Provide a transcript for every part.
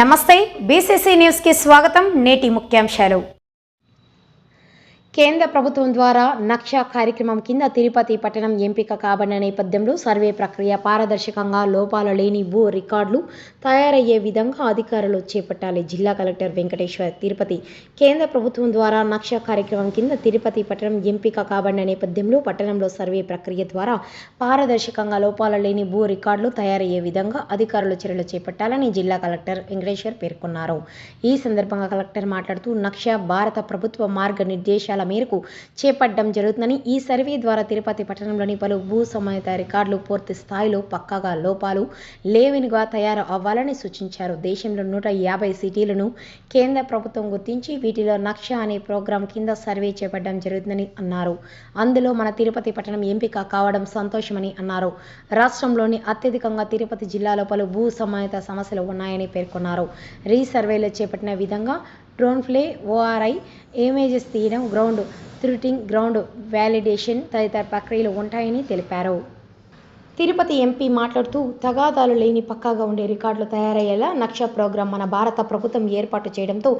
నమస్తే బీసీసీ న్యూస్కి స్వాగతం నేటి ముఖ్యాంశాలు. కేంద్ర ప్రభుత్వం ద్వారా నక్ష కార్యక్రమం కింద తిరుపతి పట్టణం ఎంపిక కాబడిన నేపథ్యంలో సర్వే ప్రక్రియ పారదర్శకంగా లోపాలు లేని భూ రికార్డులు తయారయ్యే విధంగా అధికారులు చేపట్టాలి. జిల్లా కలెక్టర్ వెంకటేశ్వర్ తిరుపతి కేంద్ర ప్రభుత్వం ద్వారా నక్ష కార్యక్రమం కింద తిరుపతి పట్టణం ఎంపిక కాబడిన నేపథ్యంలో పట్టణంలో సర్వే ప్రక్రియ ద్వారా పారదర్శకంగా లోపాలు లేని భూ రికార్డులు తయారయ్యే విధంగా అధికారులు చర్యలు చేపట్టాలని జిల్లా కలెక్టర్ వెంకటేశ్వర్ పేర్కొన్నారు. ఈ సందర్భంగా కలెక్టర్ మాట్లాడుతూ నక్ష భారత ప్రభుత్వ మార్గనిర్దేశాల మేరకు చేపట్టడం జరుగుతుందని ఈ సర్వే ద్వారా తిరుపతి పట్టణంలోని పలు భూ సంబంధిత రికార్డులు పూర్తి స్థాయిలో పక్కాగా లోపాలు లేవినిగా తయారు అవ్వాలని సూచించారు. దేశంలో నూట యాభై సిటీలను కేంద్ర ప్రభుత్వం గుర్తించి వీటిలో నక్ష అనే ప్రోగ్రాం కింద సర్వే చేపట్టడం జరుగుతుందని అన్నారు. అందులో మన తిరుపతి పట్టణం ఎంపిక కావడం సంతోషమని అన్నారు. రాష్ట్రంలోని అత్యధికంగా తిరుపతి జిల్లాలో పలు భూ సమానత సమస్యలు ఉన్నాయని పేర్కొన్నారు. రీసర్వేలో చేపట్టిన విధంగా డ్రోన్ ఫ్లే ఓఆర్ఐ ఇమేజెస్ తీయడం గ్రౌండ్ త్రూటింగ్ గ్రౌండ్ వ్యాలిడేషన్ తదితర ప్రక్రియలు ఉంటాయని తెలిపారు. తిరుపతి ఎంపీ మాట్లాడుతూ తగాదాలు లేని పక్కాగా ఉండే రికార్డులు తయారయ్యేలా నక్ష ప్రోగ్రాం మన భారత ప్రభుత్వం ఏర్పాటు చేయడంతో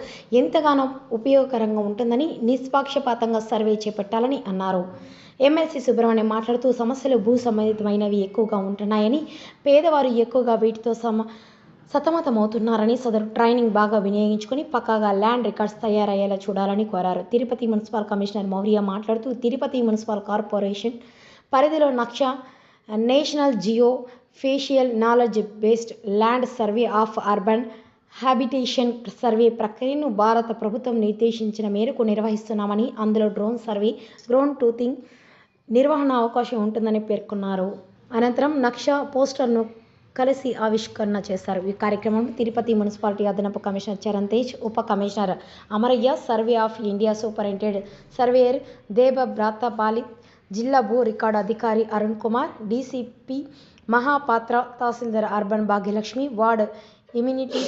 ఎంతగానో ఉపయోగకరంగా ఉంటుందని నిష్పాక్షపాతంగా సర్వే చేపట్టాలని అన్నారు. ఎమ్మెల్సీ సుబ్రహ్మణ్యం మాట్లాడుతూ సమస్యలు భూ సంబంధితమైనవి ఎక్కువగా ఉంటున్నాయని పేదవారు ఎక్కువగా వీటితో సమ సతమతమవుతున్నారని సదరు ట్రైనింగ్ బాగా వినియోగించుకుని పక్కాగా ల్యాండ్ రికార్డ్స్ తయారయ్యేలా చూడాలని కోరారు. తిరుపతి మున్సిపల్ కమిషనర్ మౌర్య మాట్లాడుతూ తిరుపతి మున్సిపల్ కార్పొరేషన్ పరిధిలో Naksha national geo spatial knowledge based land survey of urban habitation survey ప్రక్రియను భారత ప్రభుత్వం నిర్దేశించిన మేరకు నిర్వహిస్తున్నామని అందులో డ్రోన్ సర్వే డ్రోన్ టూతింగ్ నిర్వహణ అవకాశం ఉంటుందని పేర్కొన్నారు. అనంతరం నక్ష పోస్టర్ను కలిసి ఆవిష్కరణ చేశారు. ఈ కార్యక్రమంలో తిరుపతి మున్సిపాలిటీ అదనపు కమిషనర్ చరణ్ తేజ్ ఉప commissioner Amaraiah survey of India superintendent surveyor Deba Bratapali జిల్లా భూ రికార్డు అధికారి అరుణ్ కుమార్ డీసీపీ మహాపాత్ర తహసీల్దార్ urban Bhagyalakshmi ward amenity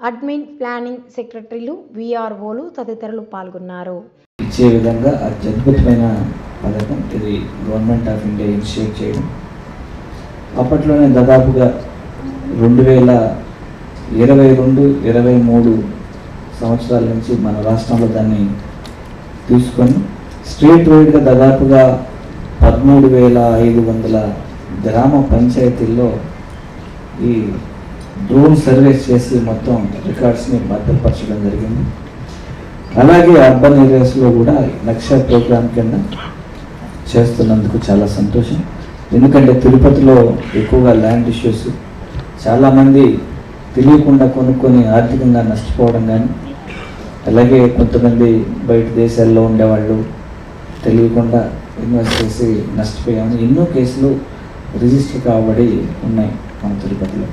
admin planning సెక్రటరీలు విఆర్ఓలు తదితరులు పాల్గొన్నారు. ఇచ్చే విధంగా అత్యద్భుతమైన పథకం ఇది గవర్నమెంట్ ఆఫ్ ఇండియా ఇనిషియేట్ చేయడం. అప్పట్లోనే దాదాపుగా రెండు వేల ఇరవై రెండు ఇరవై మూడు సంవత్సరాల నుంచి మన రాష్ట్రంలో దాన్ని తీసుకొని స్ట్రీట్ వైడ్గా దాదాపుగా పదమూడు వేల ఐదు వందల గ్రామ పంచాయతీల్లో ఈ డ్రోన్ సర్వేస్ చేసి మొత్తం రికార్డ్స్ని భద్రపరచడం జరిగింది. అలాగే అర్బన్ ఏరియాస్లో కూడా లక్ష ప్రోగ్రాం కింద చేస్తున్నందుకు చాలా సంతోషం. ఎందుకంటే తిరుపతిలో ఎక్కువగా ల్యాండ్ ఇష్యూస్ చాలామంది తెలియకుండా కొనుక్కొని ఆర్థికంగా నష్టపోవడం కానీ అలాగే కొంతమంది బయట దేశాల్లో ఉండేవాళ్ళు తెలియకుండా ఇన్వెస్ట్ చేసి నష్టపోయామని ఎన్నో కేసులు రిజిస్టర్ కాబడి ఉన్నాయి మన తిరుపతిలో.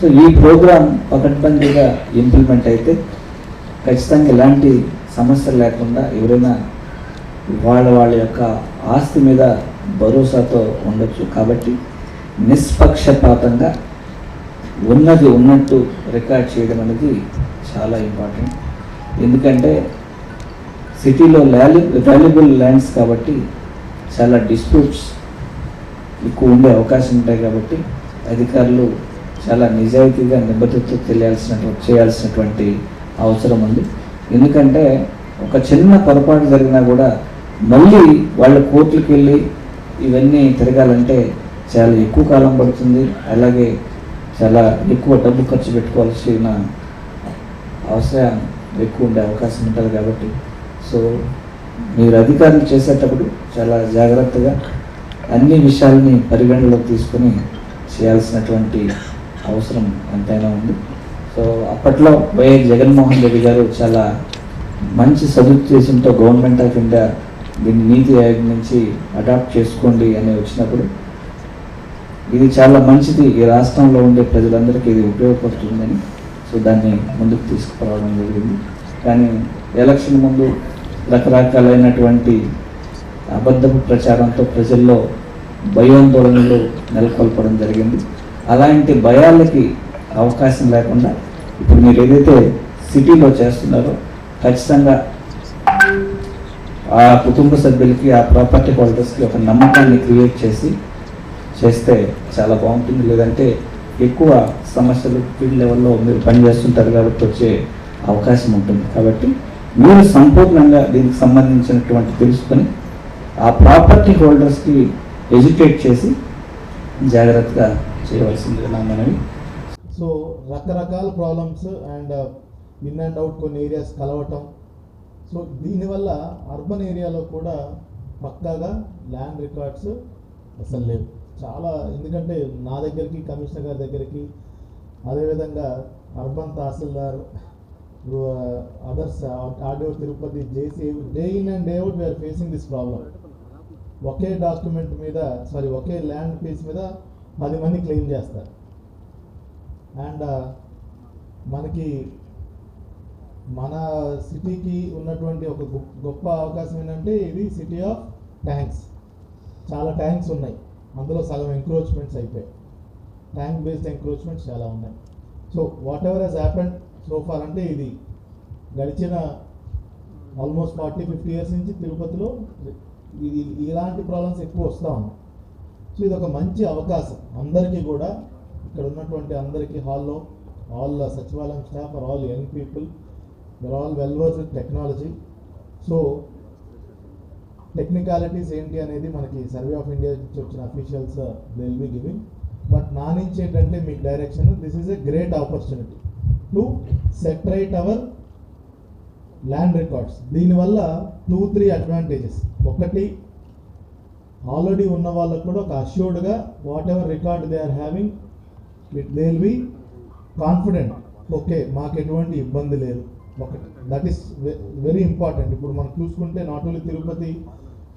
సో ఈ ప్రోగ్రాం పకడ్బందీగా ఇంప్లిమెంట్ అయితే ఖచ్చితంగా ఎలాంటి సమస్యలు లేకుండా ఎవరైనా వాళ్ళ వాళ్ళ యొక్క ఆస్తి మీద భరోసాతో ఉండొచ్చు. కాబట్టి నిష్పక్షపాతంగా ఉన్నది ఉన్నట్టు రికార్డ్ చేయడం అనేది చాలా ఇంపార్టెంట్. ఎందుకంటే సిటీలో వాల్యూ వాల్యుబుల్ ల్యాండ్స్ కాబట్టి చాలా డిస్ప్యూట్స్ ఎక్కువ ఉండే అవకాశం ఉంటాయి కాబట్టి అధికారులు చాలా నిజాయితీగా నిబద్ధతతో తెలియాల్సిన చేయాల్సినటువంటి అవసరం ఉంది. ఎందుకంటే ఒక చిన్న పొరపాటు జరిగినా కూడా మళ్ళీ వాళ్ళ కోర్టులకు వెళ్ళి ఇవన్నీ తిరగాలంటే చాలా ఎక్కువ కాలం పడుతుంది. అలాగే చాలా ఎక్కువ డబ్బు ఖర్చు పెట్టుకోవాల్సిన అవసరం ఎక్కువ ఉండే అవకాశం ఉంటుంది కాబట్టి సో మీరు అధికారులు చేసేటప్పుడు చాలా జాగ్రత్తగా అన్ని విషయాలని పరిగణలోకి తీసుకొని చేయాల్సినటువంటి అవసరం ఎంతైనా ఉంది. సో అప్పట్లో వైఎస్ జగన్మోహన్ రెడ్డి గారు చాలా మంచి సదుద్దేశంతో గవర్నమెంట్ ఆఫ్ ఇండియా దీన్ని నీతి ఆయోగ్ నుంచి అడాప్ట్ చేసుకోండి అని వచ్చినప్పుడు ఇది చాలా మంచిది. ఈ రాష్ట్రంలో ఉండే ప్రజలందరికీ ఇది ఉపయోగపడుతుందని సో దాన్ని ముందుకు తీసుకురావడం జరిగింది. కానీ ఎలక్షన్ ముందు రకరకాలైనటువంటి అబద్ధపు ప్రచారంతో ప్రజల్లో భయోందోళనలు నెలకొల్పడం జరిగింది. అలాంటి భయాలకి అవకాశం లేకుండా ఇప్పుడు మీరు ఏదైతే సిటీలో చేస్తున్నారో ఖచ్చితంగా ఆ కుటుంబ సభ్యులకి ఆ ప్రాపర్టీ హోల్డర్స్కి ఒక నమ్మకాన్ని క్రియేట్ చేసి చేస్తే చాలా బాగుంటుంది. లేదంటే ఎక్కువ సమస్యలు ఫీల్డ్ లెవెల్లో మీరు పనిచేస్తుంటారు కాబట్టి వచ్చే అవకాశం ఉంటుంది. కాబట్టి మీరు సంపూర్ణంగా దీనికి సంబంధించినటువంటి తెలుసుకొని ఆ ప్రాపర్టీ హోల్డర్స్కి ఎడ్యుకేట్ చేసి జాగ్రత్తగా చేయవలసిందిగా నా మనవి. సో రకరకాల problems and in and out కొన్ని ఏరియాస్ కలవటం. సో దీనివల్ల అర్బన్ ఏరియాలో కూడా పక్కాగా ల్యాండ్ రికార్డ్స్ అసలు లేవు. చాలా ఎందుకంటే నా దగ్గరికి కమిషనర్ గారి దగ్గరికి అదేవిధంగా urban tahsildar others RDO Tirupati JC day in and day out we are facing this problem okay document మీద సారీ ఒకే ల్యాండ్ పీస్ మీద పది మంది క్లెయిమ్ చేస్తారు. అండ్ uh, మనకి మన సిటీకి ఉన్నటువంటి ఒక గొప్ప అవకాశం ఏంటంటే ఇది సిటీ ఆఫ్ ట్యాంక్స్ చాలా ట్యాంక్స్ ఉన్నాయి. అందులో సగం ఎంక్రోచ్మెంట్స్ అయిపోయాయి. ట్యాంక్ బేస్డ్ ఎంక్రోచ్మెంట్స్ చాలా ఉన్నాయి. So whatever has happened so అంటే ఇది గడిచిన ఆల్మోస్ట్ ఫార్టీ ఫిఫ్టీ ఇయర్స్ నుంచి తిరుపతిలో ఇది ఇలాంటి ప్రాబ్లమ్స్ ఎక్కువ వస్తూ ఉన్నాయి. సో ఇది ఒక మంచి అవకాశం. అందరికీ కూడా ఇక్కడ ఉన్నటువంటి అందరికీ హాల్లో ఆల్ సచివాలయం staff are all young people they're all well versed with technology. So technicalities ఏంటి అనేది మనకి సర్వే ఆఫ్ ఇండియా నుంచి వచ్చిన officials they will be giving but నా నుంచి ఏంటంటే మీకు direction this is a great opportunity. To separate our land records దీనివల్ల టూ త్రీ అడ్వాంటేజెస్ ఒకటి ఆల్రెడీ ఉన్న వాళ్ళకు కూడా ఒక అష్యూర్డ్గా whatever record they are having it they will be confident okay మాకు ఎటువంటి ఇబ్బంది లేదు. ఒకటి దట్ ఈస్ వెరీ ఇంపార్టెంట్ ఇప్పుడు మనం చూసుకుంటే not only Tirupati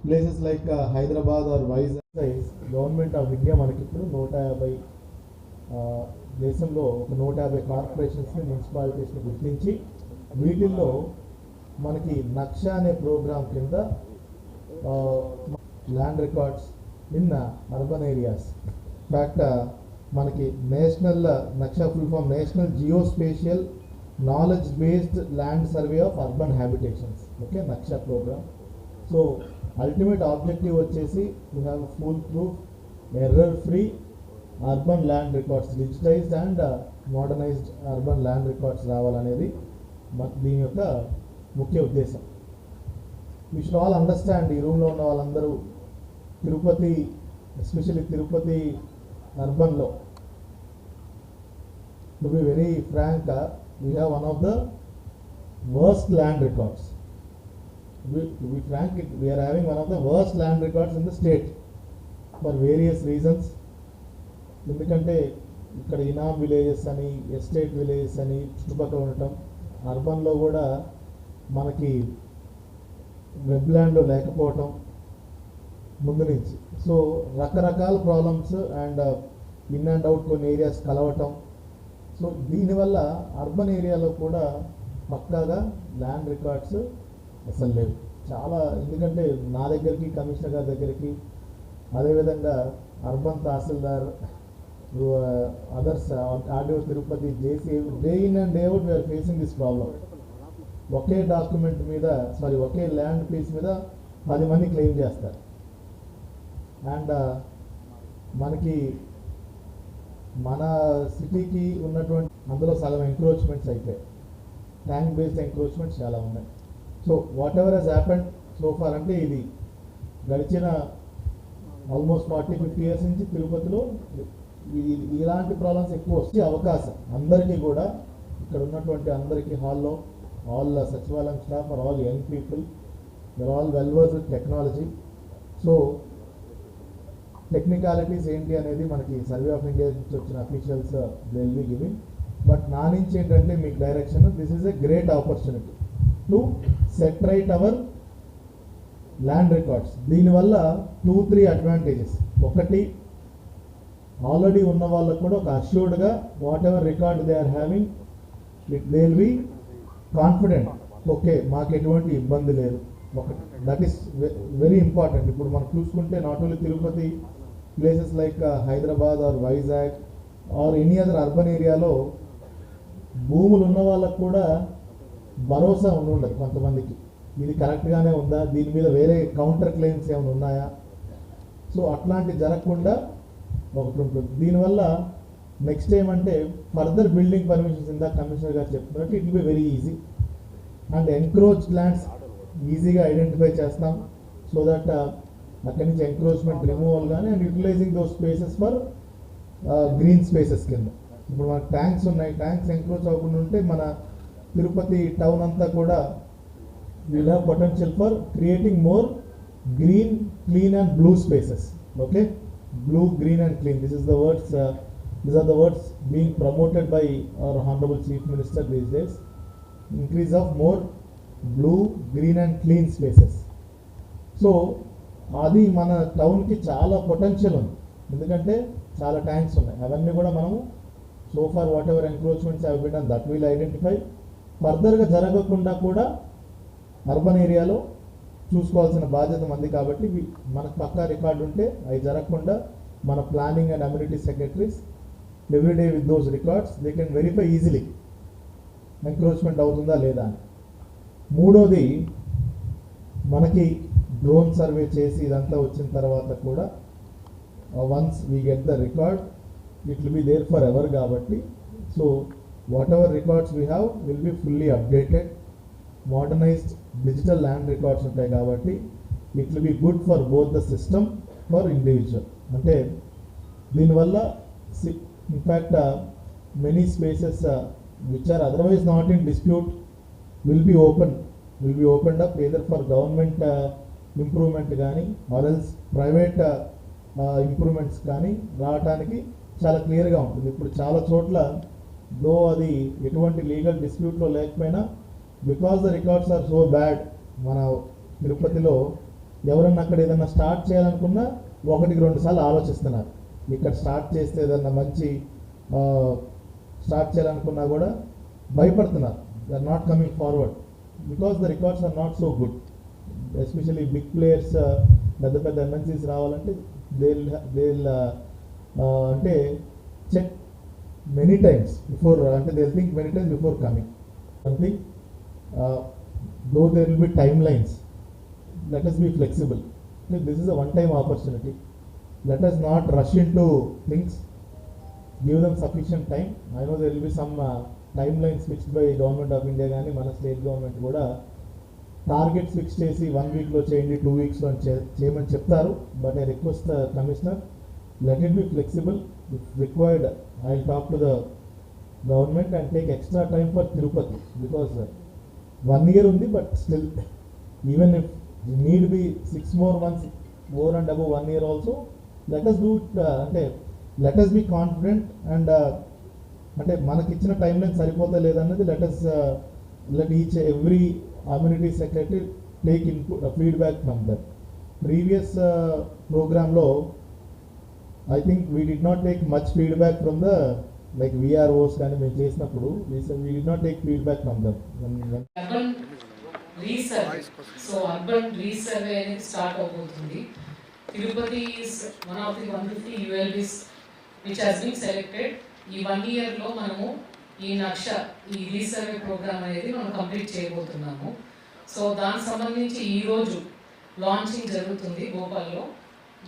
places like uh, Hyderabad or Vizag government of India మనకి ఇప్పుడు నూట యాభై దేశంలో ఒక నూట యాభై కార్పొరేషన్స్ని మున్సిపాలిటీస్ని గుర్తించి వీటిల్లో మనకి నక్ష అనే ప్రోగ్రాం కింద land records in urban areas. Fact మనకి national Naksha full form national geospatial knowledge based land survey of urban habitations. Okay Naksha programme so ultimate objective వచ్చేసి you have full proof error free urban land records digitised and modernised urban land records రావాలనేది దీని యొక్క ముఖ్య ఉద్దేశం you should all understand ఈ రూమ్లో ఉన్న వాళ్ళందరూ Tirupati especially Tirupati అర్బన్లో to be very frank we have one of the worst land records to be frank, we are having one of the worst land records in the state for various reasons. ఎందుకంటే ఇక్కడ ఇనామ్ villages అని estate villages అని చుట్టుపక్కల ఉండటం అర్బన్లో కూడా మనకి వెబ్ల్యాండ్ లేకపోవటం ముందు నుంచి. సో రకరకాల problems and in and out కొన్ని ఏరియాస్ కలవటం. సో దీనివల్ల అర్బన్ ఏరియాలో కూడా పక్కాగా ల్యాండ్ రికార్డ్స్ అసలు లేవు. చాలా ఎందుకంటే నా దగ్గరికి కమిషనర్ గారి దగ్గరికి అదేవిధంగా urban tahsildar others RDO Tirupati JC day in and day out we are facing this problem okay document మీద సారీ ఒకే ల్యాండ్ పీస్ మీద పది మంది క్లెయిమ్ చేస్తారు. అండ్ uh, మనకి మన సిటీకి ఉన్నటువంటి అందులో సగం ఎంక్రోచ్మెంట్స్ అయితే ట్యాంక్ బేస్డ్ ఎంక్రోచ్మెంట్స్ చాలా ఉన్నాయి. So whatever has happened so far అంటే ఇది గడిచిన ఆల్మోస్ట్ ఫార్టీ ఫిఫ్టీ ఇయర్స్ నుంచి తిరుపతిలో ఇలాంటి ప్రాబ్లమ్స్ ఎక్కువ వచ్చే అవకాశం. అందరికీ కూడా ఇక్కడ ఉన్నటువంటి అందరికీ హాల్లో ఆల్ సచివాలయం staff are all young people they're all well versed with technology so technicalities ఏంటి అనేది మనకి సర్వే ఆఫ్ ఇండియా నుంచి వచ్చిన officials will be giving but నా నుంచి ఏంటంటే మీకు direction this is a great opportunity to set right our land records దీనివల్ల టూ త్రీ అడ్వాంటేజెస్ ఒకటి ఆల్రెడీ ఉన్న వాళ్ళకు కూడా ఒక అష్యూర్డ్గా whatever record they are having it they will be confident okay మాకు ఎటువంటి ఇబ్బంది లేదు. ఒకటి. దట్ ఈస్ వెరీ ఇంపార్టెంట్ ఇప్పుడు మనం చూసుకుంటే not only Tirupati places like uh, Hyderabad or Vizag or any other urban ఏరియాలో భూములు ఉన్న వాళ్ళకు కూడా భరోసా ఉండి ఉండదు కొంతమందికి. ఇది కరెక్ట్గానే ఉందా? దీని మీద వేరే కౌంటర్ క్లెయిమ్స్ ఏమైనా ఉన్నాయా? సో అట్లాంటి జరగకుండా ఒకటి ఉంటుంది దీనివల్ల నెక్స్ట్ ఏమంటే ఫర్దర్ బిల్డింగ్ పర్మిషన్స్ ఇందా కమిషనర్ గారు చెప్తున్నట్టు it be very easy and encroach lands ఈజీగా ఐడెంటిఫై చేస్తాం. సో దట్ uh, అక్కడి నుంచి ఎంక్రోచ్మెంట్ రిమూవల్ కానీ and utilising those spaces for green spaces కింద. ఇప్పుడు మన ట్యాంక్స్ ఉన్నాయి. ట్యాంక్స్ ఎంక్రోచ్ అవ్వకుండా ఉంటే మన తిరుపతి టౌన్ అంతా కూడా will have potential for creating more green clean and blue spaces okay blue green and clean this is the words these are the words being promoted by our honourable chief minister these days increase of more blue green and clean spaces so అది మన టౌన్కి చాలా potential ఉంది. ఎందుకంటే చాలా tanks ఉన్నాయి. అవన్నీ కూడా మనము so far whatever encroachments అవి బిన్ దట్ వీల్ ఐడెంటిఫై ఫర్దర్గా జరగకుండా కూడా అర్బన్ ఏరియాలో చూసుకోవాల్సిన బాధ్యత మంది కాబట్టి మనకు పక్కా రికార్డు ఉంటే అవి జరగకుండా మన planning and amenity secretaries every day with those records they can verify easily encroachment అవుతుందా లేదా అని. మూడోది మనకి డ్రోన్ సర్వే చేసి ఇదంతా వచ్చిన తర్వాత కూడా once we get the record it will be there forever కాబట్టి so whatever records we have will be fully updated modernised digital land records ఉంటాయి కాబట్టి it will be good for both the system for individual అంటే దీనివల్ల in fact many spaces which are otherwise not in dispute will be open will be open up either for government improvement కానీ or else private improvements కానీ రావడానికి చాలా క్లియర్గా ఉంటుంది. ఇప్పుడు చాలా చోట్ల దో అది ఎటువంటి లీగల్ డిస్ప్యూట్లో లేకపోయినా because the records are so bad మన తిరుపతిలో ఎవరన్నా అక్కడ ఏదన్నా స్టార్ట్ చేయాలనుకున్నా ఒకటికి రెండు సార్లు ఆలోచిస్తున్నారు. ఇక్కడ స్టార్ట్ చేస్తే ఏదన్నా మంచి స్టార్ట్ చేయాలనుకున్నా కూడా భయపడుతున్నారు. They are not coming forward because the records are not so good especially big players పెద్ద పెద్ద ఎంఎన్సీస్ రావాలంటే దే దే అంటే చెక్ మెనీ టైమ్స్ బిఫోర్ అంటే they think many times before coming something though there will be timelines let us be flexible. This is a one-time opportunity. Let us not rush into things. Give them sufficient time. I know there will be some uh, timelines fixed by Government of India కానీ మన state government కూడా targets fix చేసి one వీక్లో చేయండి two వీక్స్లో చేయమని చెప్తారు but I request commissioner let it be flexible if required I talk to the government and take extra time for Tirupati because one year ఉంది but still even if need be six more months more and above one year also let us do అంటే let us be confident and అంటే మనకి ఇచ్చిన timeline సరిపోతా లేదన్నది let let each every community secretary take input feedback from that previous ప్రోగ్రాంలో I think we did not take much feedback from the like VROs కానీ మేము చేసినప్పుడు we did not take feedback from them urban resurvey so urban resurvey అనేది start అవబోతుంది. Tirupati is one of the one fifty ULBs which has been selected ఈ one ఇయర్లో మనము ఈ నక్ష ఈ రీసర్వే ప్రోగ్రామ్ అనేది మనం కంప్లీట్ చేయబోతున్నాము. సో దానికి సంబంధించి ఈరోజు లాంచింగ్ జరుగుతుంది భోపాల్లో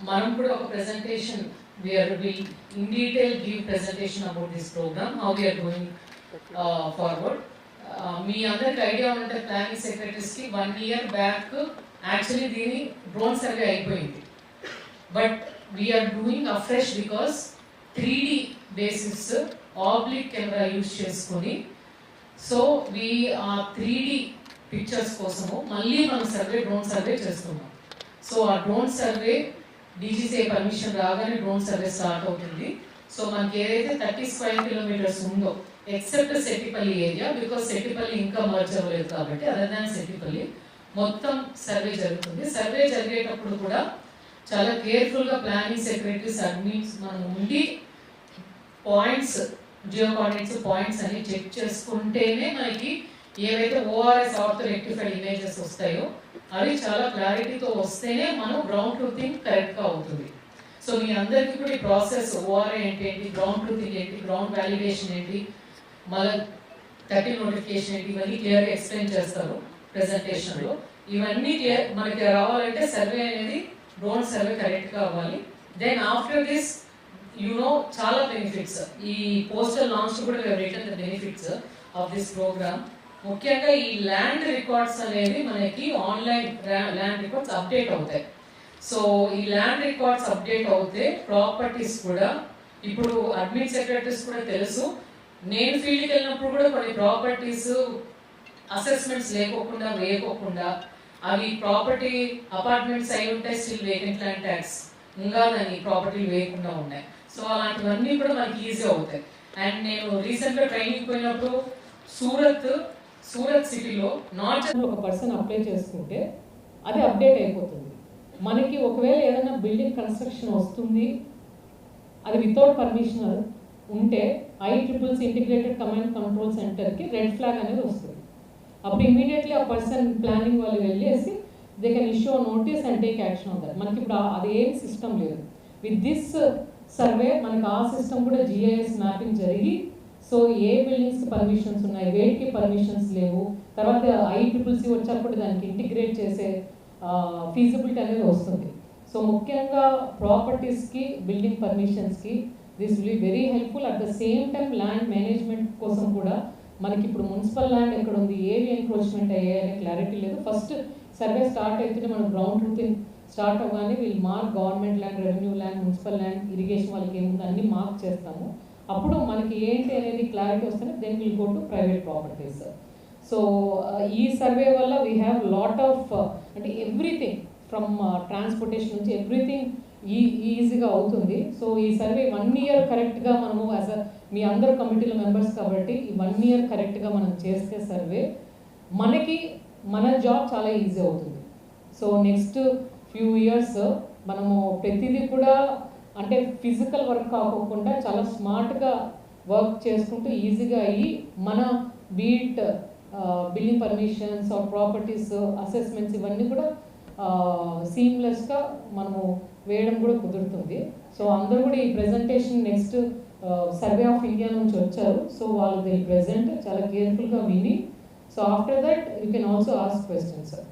మనం కూడా ఒక presentation where we in detail give detail about presentation about how programme how going going forward. Uh, మీ అందరికి ఐడియా ఉంటే ప్లానింగ్ సెక్రటరీస్కి వన్ ఇయర్ బ్యాక్ యాక్చువల్లీ దీని డ్రోన్ సర్వే అయిపోయింది but we are doing afresh because three D basis oblique camera use చేసుకొని so we ఆ three D pictures కోసము మళ్ళీ మనం సర్వే డ్రోన్ సర్వే చేస్తున్నాం సో ఆ డ్రోన్ సర్వే డీజీసీ పర్మిషన్ రాగానే డ్రోన్ సర్వే స్టార్ట్ అవుతుంది. సో మనకి ఏదైతే థర్టీ స్క్వైర్ కిలోమీటర్స్ ఉందో except Settipalli area because Settipalli ఇంకా మర్జ్ అవ్వలేదు కాబట్టి అదర్ దాన్ సెట్టిపల్లి మొత్తం సర్వే జరుగుతుంది. సర్వే జరిగేటప్పుడు కూడా చాలా కేర్ఫుల్గా ప్లానింగ్ సెక్రటరీస్ అడ్మిన్స్ మనం ఉండి పాయింట్స్ జియో కోఆర్డినేట్స్ పాయింట్స్ అన్ని చెక్ చేసుకుంటేనే మనకి ఏవైతే ఓఆర్ఎస్ ఆర్థో రెక్టిఫైడ్ ఇమేజెస్ వస్తాయో అవి చాలా క్లారిటీతో వస్తేనే మనం గ్రౌండ్ ట్రూతింగ్ కరెక్ట్గా అవుతుంది. సో మీ అందరికీ కూడా ఈ ప్రాసెస్ ఓఆర్ఏ ఏంటి ఏంటి గ్రౌండ్ ట్రూతింగ్ ఏంటి గ్రౌండ్ వాలిడేషన్ ఏంటి మళ్ళీ థర్టీ నోటిఫికేషన్ ఏంటి ఇవన్నీ క్లియర్గా ఎక్స్ప్లెయిన్ చేస్తారు ప్రెజెంటేషన్లో ఇవన్నీ క్లియర్ మనకి రావాలంటే సర్వే అనేది డ్రోన్ సర్వే కరెక్ట్గా అవ్వాలి. Then after this you know చాలా బెనిఫిట్స్ ఈ పోస్టల్ లాంచ్ కూడా return the benefits of this programme ముఖ్యంగా ఈ ల్యాండ్ రికార్డ్స్ అనేది మనకి ఆన్లైన్ ల్యాండ్ రికార్డ్స్ అప్డేట్ అవుతాయి. సో ఈ ల్యాండ్ రికార్డ్స్ అప్డేట్ అవుతే ప్రాపర్టీస్ కూడా ఇప్పుడు అడ్మిన్ సెక్రటరీస్ కూడా తెలుసు. నేను ఫీల్డ్కి వెళ్ళినప్పుడు కూడా కొన్ని ప్రాపర్టీస్ అసెస్మెంట్స్ లేకోకుండా వేయకోకుండా అవి ప్రాపర్టీ అపార్ట్మెంట్స్ అయి ఉంటాయి స్టిల్ వేకెంట్ ల్యాండ్ ట్యాక్స్ ఉండాలని ప్రాపర్టీలు వేయకుండా ఉన్నాయి. సో అలాంటివన్నీ కూడా మనకి ఈజీ అవుతాయి. అండ్ నేను రీసెంట్గా ట్రైనింగ్ పోయినప్పుడు సూరత్ సూరత్ సిటీలో నాట్ ఒక పర్సన్ అప్లై చేసుకుంటే అది అప్డేట్ అయిపోతుంది. మనకి ఒకవేళ ఏదైనా బిల్డింగ్ కన్స్ట్రక్షన్ వస్తుంది అది వితౌట్ పర్మిషన్ ఉంటే I triple C integrated command control సెంటర్కి రెడ్ ఫ్లాగ్ అనేది వస్తుంది. అప్పుడు ఇమీడియట్లీ ఆ పర్సన్ ప్లానింగ్ వాళ్ళు వెళ్ళేసి they can issue notice and take action on మనకి ఇప్పుడు అది ఏం సిస్టమ్ లేదు. విత్ దిస్ సర్వే మనకి ఆ సిస్టమ్ కూడా జిఐఎస్ మ్యాపింగ్ జరిగి సో ఏ బిల్డింగ్స్కి పర్మిషన్స్ ఉన్నాయి వేటికి పర్మిషన్స్ లేవు. తర్వాత ఐ వచ్చినప్పుడు దానికి ఇంటిగ్రేట్ చేసే ఫీజిబిలిటీ అనేది వస్తుంది. సో ముఖ్యంగా ప్రాపర్టీస్కి building పర్మిషన్స్కి this will very helpful at the same time land management కోసం కూడా మనకి ఇప్పుడు మున్సిపల్ ల్యాండ్ ఎక్కడ ఉంది ఏవి ఎన్క్రోచ్మెంట్ అయ్యాయనే క్లారిటీ లేదు. ఫస్ట్ సర్వే స్టార్ట్ అవుతుంటే మనం గ్రౌండ్ రూతింగ్ స్టార్ట్ అవ్వగానే వీళ్ళు mark government land revenue land municipal land irrigation వాళ్ళకి ఏముంది అన్నీ మార్క్ చేస్తాము. అప్పుడు మనకి ఏంటి అనేది క్లారిటీ వస్తేనే then will go to private properties so ఈ సర్వే వల్ల వీ హ్యావ్ లాట్ ఆఫ్ అంటే ఎవ్రీథింగ్ ఫ్రమ్ ట్రాన్స్పోర్టేషన్ నుంచి ఎవ్రీథింగ్ e-, ఈ ఈజీగా అవుతుంది. సో ఈ సర్వే వన్ ఇయర్ కరెక్ట్గా మనము యాజ్ అ మీ అందరు కమిటీల మెంబర్స్ కాబట్టి ఈ వన్ ఇయర్ కరెక్ట్గా మనం చేస్తే సర్వే మనకి మన జాబ్ చాలా ఈజీ అవుతుంది. సో నెక్స్ట్ ఫ్యూ ఇయర్స్ మనము ప్రతిదీ కూడా అంటే ఫిజికల్ వర్క్ కాకోకుండా చాలా స్మార్ట్గా వర్క్ చేసుకుంటూ ఈజీగా అయ్యి మన beat building permissions or properties assessments ఇవన్నీ కూడా సీమ్లెస్గా మనము వేయడం కూడా కుదురుతుంది. సో అందరూ కూడా ఈ presentation next survey of India నుంచి వచ్చారు. సో వాళ్ళు దే ప్రెజెంట్ చాలా కేర్ఫుల్గా విని so after that you can also ask question sir.